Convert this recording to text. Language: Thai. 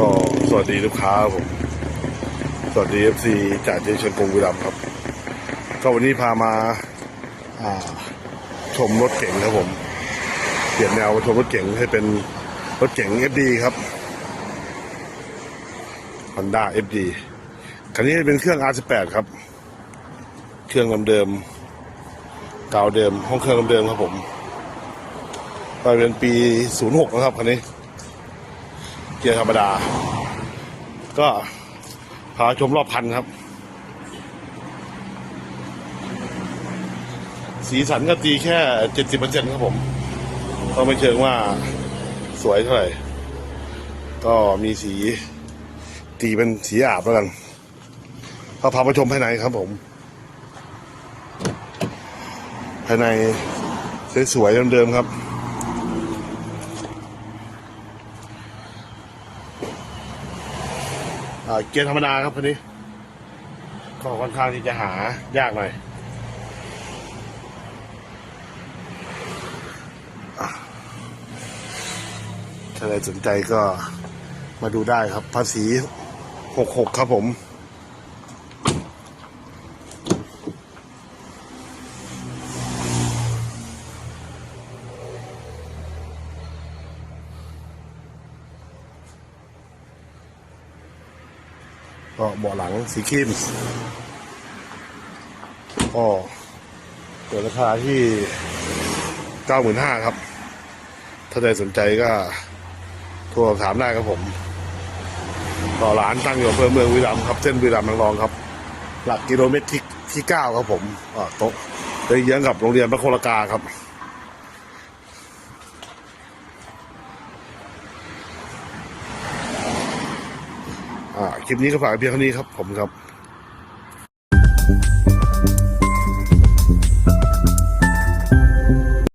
ก็สวัสดีลูกค้าครับผม สวัสดีเอฟซีจากเจชนกงวิรัมครับ ก็วันนี้พามาอ่าชมรถเก๋งครับผม เปลี่ยนแนวมาชมรถเก๋งให้เป็นรถเก๋ง FD ครับ Honda FD คันนี้เป็นเครื่อง R18 ครับ เครื่องเดิมๆกาวเดิม ห้องเครื่องเดิมครับผม ไปเป็นปี 06 นะครับคันนี้ เกียร์ธรรมดา ก็พาชมรอบพันครับ สีสันก็ตีแค่เจ็ดสิบเปอร์เซ็นครับผม ก็ไม่เชิงว่าสวยเท่าไหร่ ก็มีสีตีเป็นสีอาบแล้วกันก็พาไปชมภายในครับผม ภายในสวยๆเดิมๆครับ อ่า เกียร์ธรรมดาครับคันนี้ก็ค่อนข้างที่จะหายากหน่อยถ้าใครสนใจก็มาดูได้ครับ ภาษีหกหกครับผม ก็เบาะหลังสีครีมก็เปิดราคาที่เก้าหมื่นห้าครับ ถ้าใครสนใจก็โทรสอบถามได้ครับผม ต่อร้านตั้งอยู่อำเภอเมืองวิรัมครับ เส้นวิรัมย์นางรองครับ หลักกิโลเมตรที่ที่เก้าครับผมอ่าโต๊ะเลยเยื้องกับโรงเรียนพระโคลกาครับ คลิปนี้ก็ฝากเพียงเท่านี้ครับผมครับ